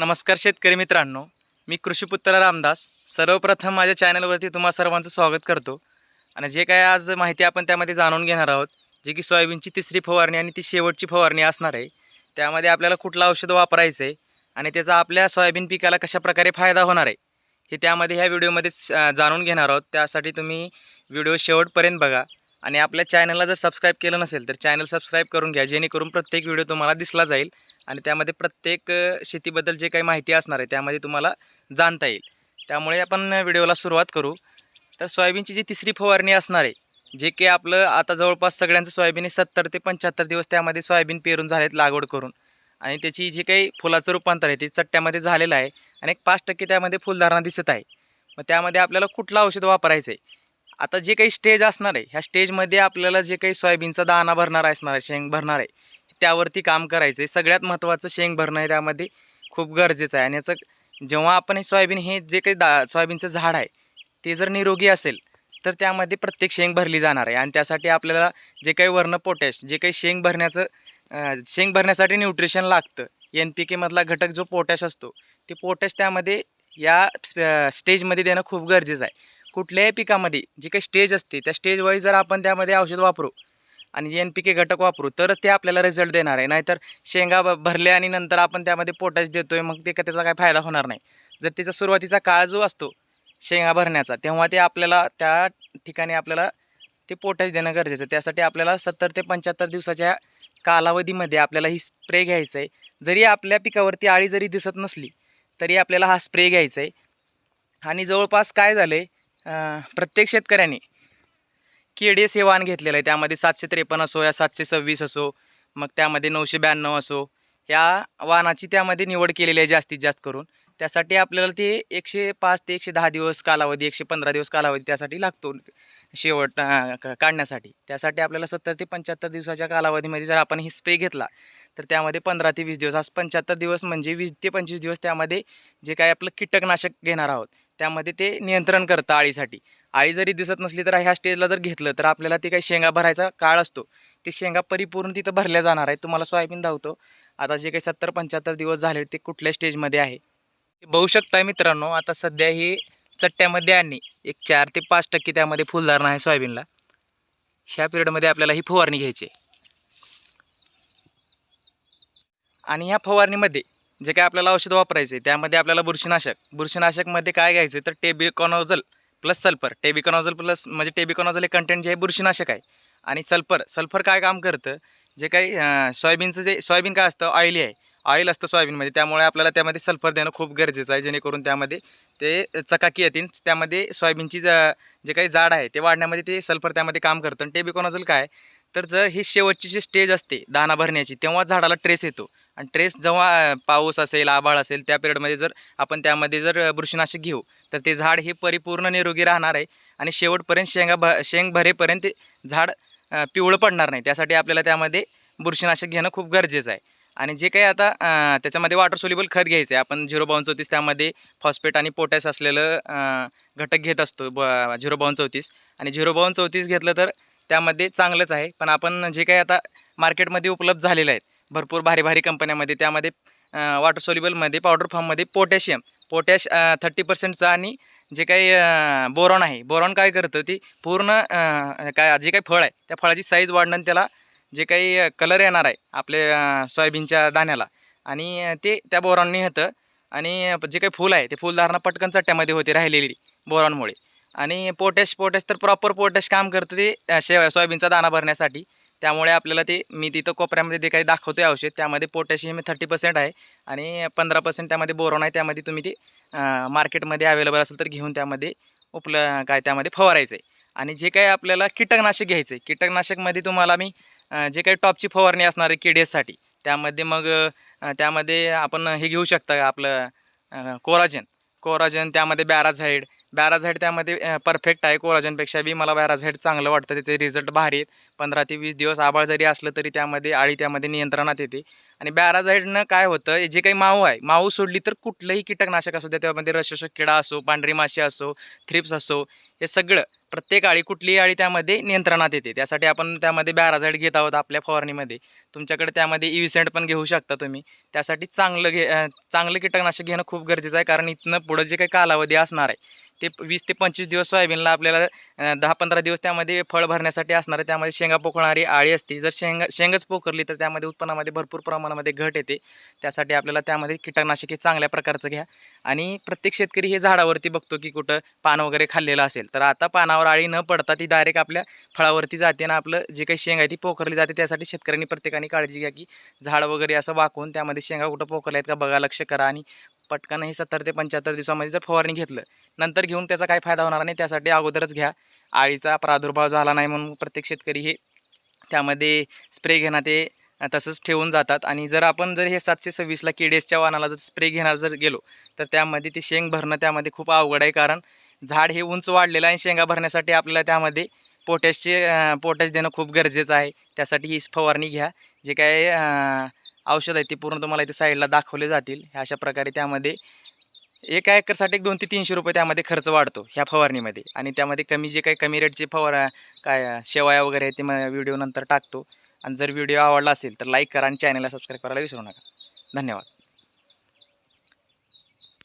नमस्कार शेतकरी मित्रांनो मी कृषीपुत्र रामदास. सर्वप्रथम माझ्या चॅनलवरती तुम्हा सर्वांचं स्वागत करतो. आणि जे काय आज माहिती आपण त्यामध्ये जाणून घेणार आहोत जे की सोयाबीनची तिसरी फवारणी आणि ती शेवटची फवारणी असणार आहे त्यामध्ये आपल्याला कुठलं औषध वापरायचं आहे आणि त्याचा आपल्या सोयाबीन पिकाला कशाप्रकारे फायदा होणार आहे हे त्यामध्ये ह्या व्हिडिओमध्ये जाणून घेणार आहोत. त्यासाठी तुम्ही व्हिडिओ शेवटपर्यंत बघा. आणि आपल्या चॅनलला जर सबस्क्राईब केलं नसेल तर चॅनल सबस्क्राईब करून घ्या. जेणेकरून प्रत्येक व्हिडिओ तुम्हाला दिसला जाईल आणि त्यामध्ये प्रत्येक शेतीबद्दल जे काही माहिती असणार आहे त्यामध्ये तुम्हाला जाणता येईल. त्यामुळे आपण व्हिडिओला सुरुवात करू. तर सोयाबीनची जी तिसरी फवारणी असणार आहे जे की आपलं आता जवळपास सगळ्यांचं सोयाबीन हे सत्तर ते पंच्याहत्तर दिवस त्यामध्ये सोयाबीन पेरून झालेत लागवड करून. आणि त्याची जी काही फुलाचं रूपांतर आहे ते चट्ट्यामध्ये झालेलं आहे आणि एक पाच टक्के त्यामध्ये फुलधारणा दिसत आहे. मग त्यामध्ये आपल्याला कुठलं औषध वापरायचं आहे आता जे काही स्टेज असणार आहे ह्या स्टेजमध्ये आपल्याला जे काही सोयाबीनचा दाणा भरणार असणार आहे शेंग भरणार आहे त्यावरती काम करायचं आहे सगळ्यात महत्त्वाचं शेंग भरणं आहे त्यामध्ये खूप गरजेचं आहे. आणि याचं जेव्हा आपण हे सोयाबीन हे जे काही दा सोयाबीनचं झाड आहे ते जर निरोगी असेल तर त्यामध्ये प्रत्येक शेंग भरली जाणार आहे. आणि त्यासाठी आपल्याला जे काही वर्ण पोटॅश जे काही शेंग भरण्याचं शेंग भरण्यासाठी न्यूट्रिशन लागतं. एन पी केमधला घटक जो पोटॅश असतो ते पोटॅश त्यामध्ये या स्टेजमध्ये देणं खूप गरजेचं आहे. कुठल्याही पिकामध्ये जी काही स्टेज असते त्या स्टेज वाईज जर आपण त्यामध्ये औषध वापरू आणि एन पी के घटक वापरू तरच ते आपल्याला रिझल्ट देणार आहे. नाहीतर शेंगा भरले आणि नंतर आपण त्यामध्ये पोटॅश देतो आहे मग ते का त्याचा काय फायदा होणार नाही. जर त्याचा सुरुवातीचा काळ जो असतो शेंगा भरण्याचा तेव्हा ते आपल्याला त्या ठिकाणी आपल्याला ते पोटॅश देणं गरजेचं आहे. त्यासाठी आपल्याला सत्तर ते पंच्याहत्तर दिवसाच्या कालावधीमध्ये आपल्याला ही स्प्रे घ्यायचं आहे जरी आपल्या पिकावरती आळी जरी दिसत नसली तरी आपल्याला हा स्प्रे घ्यायचा आहे आणि जवळपास काय झालं आहे प्रत्येक शेतकऱ्याने के डी एस हे वाण घेतलेलं आहे. त्यामध्ये सातशे त्रेपन्न असो या सातशे सव्वीस असो मग त्यामध्ये नऊशे ब्याण्णव असो या वाहनाची त्यामध्ये निवड केलेली आहे जास्तीत जास्त करून. त्यासाठी आपल्याला ते एकशे पाच ते एकशे दहा दिवस कालावधी एकशे पंधरा दिवस कालावधी त्यासाठी लागतो शेवट काढण्यासाठी. त्यासाठी आपल्याला सत्तर ते पंच्याहत्तर दिवसाच्या कालावधीमध्ये जर आपण ही स्प्रे घेतला तर त्यामध्ये पंधरा ते वीस दिवस आज पंच्याहत्तर दिवस म्हणजे वीस ते पंचवीस दिवस त्यामध्ये जे काय आपलं कीटकनाशक घेणार आहोत त्यामध्ये ते नियंत्रण करतं आळीसाठी. आळी जरी दिसत नसली तर ह्या स्टेजला जर घेतलं तर आपल्याला ते काही शेंगा भरायचा काळ असतो. ते शेंगा परिपूर्ण तिथं भरल्या जाणार आहेत. तुम्हाला सोयाबीन धावतो. आता जे काही सत्तर पंच्याहत्तर दिवस झाले ते कुठल्या स्टेजमध्ये आहे? ते बघू शकताय मित्रांनो आता सध्या ही चट्ट्यामध्ये आणि एक चार ते पाच टक्के त्यामध्ये फुलधारणा आहे सोयाबीनला. ह्या पिरियडमध्ये आपल्याला ही फवारणी घ्यायची आहे. आणि ह्या फवारणीमध्ये जे काय आपल्याला औषध वापरायचं आहे त्यामध्ये आपल्याला बुरशीनाशक. बुरशीनाशकमध्ये काय घ्यायचं? आहे तर tebuconazole plus sulphur. Tebuconazole plus म्हणजे टेबिकॉनॉझल हे कंटेंट जे आहे बुरशीनाशक आहे. आणि सल्फर. सल्फर काय काम करतं? जे काही सोयाबीनचं जे सोयाबीन काय असतं? ऑइली आहे. ऑइल असतं सोयाबीनमध्ये. त्यामुळे आपल्याला त्यामध्ये सल्फर देणं खूप गरजेचं आहे. जेणेकरून त्यामध्ये ते चकाकी येतील. त्यामध्ये सोयाबीनची ज जे काही जाड आहे ते वाढण्यामध्ये ते सल्फर त्यामध्ये काम करतं. आणि टेबिकॉनॉझल काय? तर जर ही शेवटची जी स्टेज असते दाना भरण्याची तेव्हा झाडाला ट्रेस येतो. आणि ट्रेस जेव्हा पाऊस असेल आभाळ असेल त्या पिरियडमध्ये जर आपण त्यामध्ये जर बुरशीनाशक घेऊ तर ते झाड हे परिपूर्ण निरोगी राहणार आहे. आणि शेवटपर्यंत शेंगा भ शेंग भरेपर्यंत झाड पिवळं पडणार नाही. त्यासाठी आपल्याला त्यामध्ये बुरशीनाशक घेणं खूप गरजेचं आहे. आणि जे काही आता त्याच्यामध्ये वॉटर सोल्युबल खत घ्यायचं आहे आपण झिरो बावन चौतीस त्यामध्ये फॉस्फेट आणि पोटॅश असलेलं घटक घेत असतो ब झिरो बावन चौतीस. आणि झिरो बावन चौतीस घेतलं तर त्यामध्ये चांगलंच आहे. पण आपण जे काही आता मार्केटमध्ये उपलब्ध झालेलं आहेत भरपूर भारी भारी कंपन्यामध्ये त्यामध्ये वॉटर सोल्युबलमध्ये पावडर फॉर्ममध्ये पोटॅशियम पोटॅश थर्टी पर्सेंटचं आणि जे काही बोरॉन आहे. बोरॉन काय करतं? ती पूर्ण काय जे काही फळ आहे त्या फळाची साईज वाढणं त्याला जे काही कलर येणार आहे आपले सोयाबीनच्या दाण्याला. आणि ते त्या बोरॉनने होतं. आणि जे काही फूल आहे ते फुलधारणा पटकन चट्ट्यामध्ये होते राहिलेली बोरॉनमुळे आणि पोटॅश पोटॅश तर प्रॉपर पोटॅश काम करतं ते शे सोयाबीनचा दाणा भरण्यासाठी. त्यामुळे आपल्याला ते मी तिथं कोपऱ्यामध्ये जे काही दाखवतो आहे औषध त्यामध्ये पोटॅशियम थर्टी पर्सेंट आहे आणि पंधरा पर्सेंट त्यामध्ये बोरॉन आहे त्यामध्ये तुम्ही ते मार्केटमध्ये अवेलेबल असेल तर घेऊन त्यामध्ये उपल काय त्यामध्ये फवारायचं आहे. आणि जे काही आपल्याला कीटकनाशक घ्यायचं आहे कीटकनाशकमध्ये तुम्हाला मी जे काही टॉपची फवारणी असणार आहे के त्यामध्ये मग त्यामध्ये आपण हे घेऊ शकता आपलं कोराजन कोराजन त्यामध्ये बॅराझाईड बॅराझाईड त्यामध्ये परफेक्ट आहे कोराजनपेक्षा. बी मला बॅराझाईड चांगलं वाटतं. त्याचे रिझल्ट भारी आहेत. पंधरा ते वीस दिवस आबाळ जरी असलं तरी त्यामध्ये आळी त्यामध्ये नियंत्रणात येते. आणि बॅराझाईडनं काय होतं जे काही माऊ आहे माऊ सोडली तर कुठलंही कीटकनाशक असू द्या त्यामध्ये रसशोषक किडा असो पांढरी माशी असो थ्रिप्स असो हे सगळं प्रत्येक आळी कुठलीही आळी त्यामध्ये नियंत्रणात येते. त्यासाठी आपण त्यामध्ये बॅराझाईड घेत आहोत आपल्या फवारणीमध्ये. तुमच्याकडे त्यामध्ये इव्हिसेंट पण घेऊ शकता तुम्ही. त्यासाठी चांगलं घे चांगलं कीटकनाशक घेणं खूप गरजेचं आहे कारण इथनं पुढं जे काही कालावधी असणार आहे ते वीस ते पंचवीस दिवस सोयाबीनला आपल्याला दहा पंधरा दिवस त्यामध्ये फळ भरण्यासाठी असणारं त्यामध्ये शेंगा पोखणारी आळी असते. जर शेंगा शेंगच पोखरली तर त्यामध्ये उत्पन्नामध्ये भरपूर प्रमाणामध्ये घट येते. त्यासाठी आपल्याला त्यामध्ये कीटकनाशके चांगल्या प्रकारचं घ्या. आणि प्रत्येक शेतकरी हे झाडावरती बघतो की कुठं पान वगैरे खाल्लेलं असेल तर आता पानावर आळी न पडता ती डायरेक्ट आपल्या फळावरती जाते आणि आपलं जे काही शेंगा आहे ती पोखरली जाते. त्यासाठी शेतकऱ्यांनी प्रत्येकाने काळजी घ्या की झाड वगैरे असं वाकून त्यामध्ये शेंगा कुठं पोखरल्या आहेत का बघा लक्ष करा. आणि पटकन हे सत्तर ते पंच्याहत्तर दिवसामध्ये जर फवारणी घेतलं नंतर घेऊन त्याचा काय फायदा होणार नाही? त्यासाठी अगोदरच घ्या. आळीचा प्रादुर्भाव झाला नाही म्हणून प्रत्येक शेतकरी हे त्यामध्ये स्प्रे घेणं ते तसंच ठेवून जातात. आणि जर आपण जर हे सातशे सव्वीसला केडीएसच्या वाहनाला जर स्प्रे घेणार जर गेलो तर त्यामध्ये ते शेंग भरणं त्यामध्ये खूप अवघड आहे. कारण झाड हे उंच वाढलेलं आहे आणि शेंगा भरण्यासाठी आपल्याला त्यामध्ये पोटॅशचे पोटॅश देणं खूप गरजेचं आहे. त्यासाठी ही फवारणी घ्या. जे काय औषध आहे ते पूर्ण तुम्हाला इथे साईडला दाखवले जातील. ह्या अशा प्रकारे त्यामध्ये एका एकरसाठी एक दोन ते तीनशे रुपये त्यामध्ये खर्च वाढतो ह्या फवारणीमध्ये. आणि त्यामध्ये कमी जे काही कमी रेटचे फवार काय शेवाया वगैरे आहे ते मग व्हिडिओ नंतर टाकतो. आणि जर व्हिडिओ आवडला असेल तर लाईक करा आणि चॅनलला सबस्क्राईब करायला विसरू नका. धन्यवाद.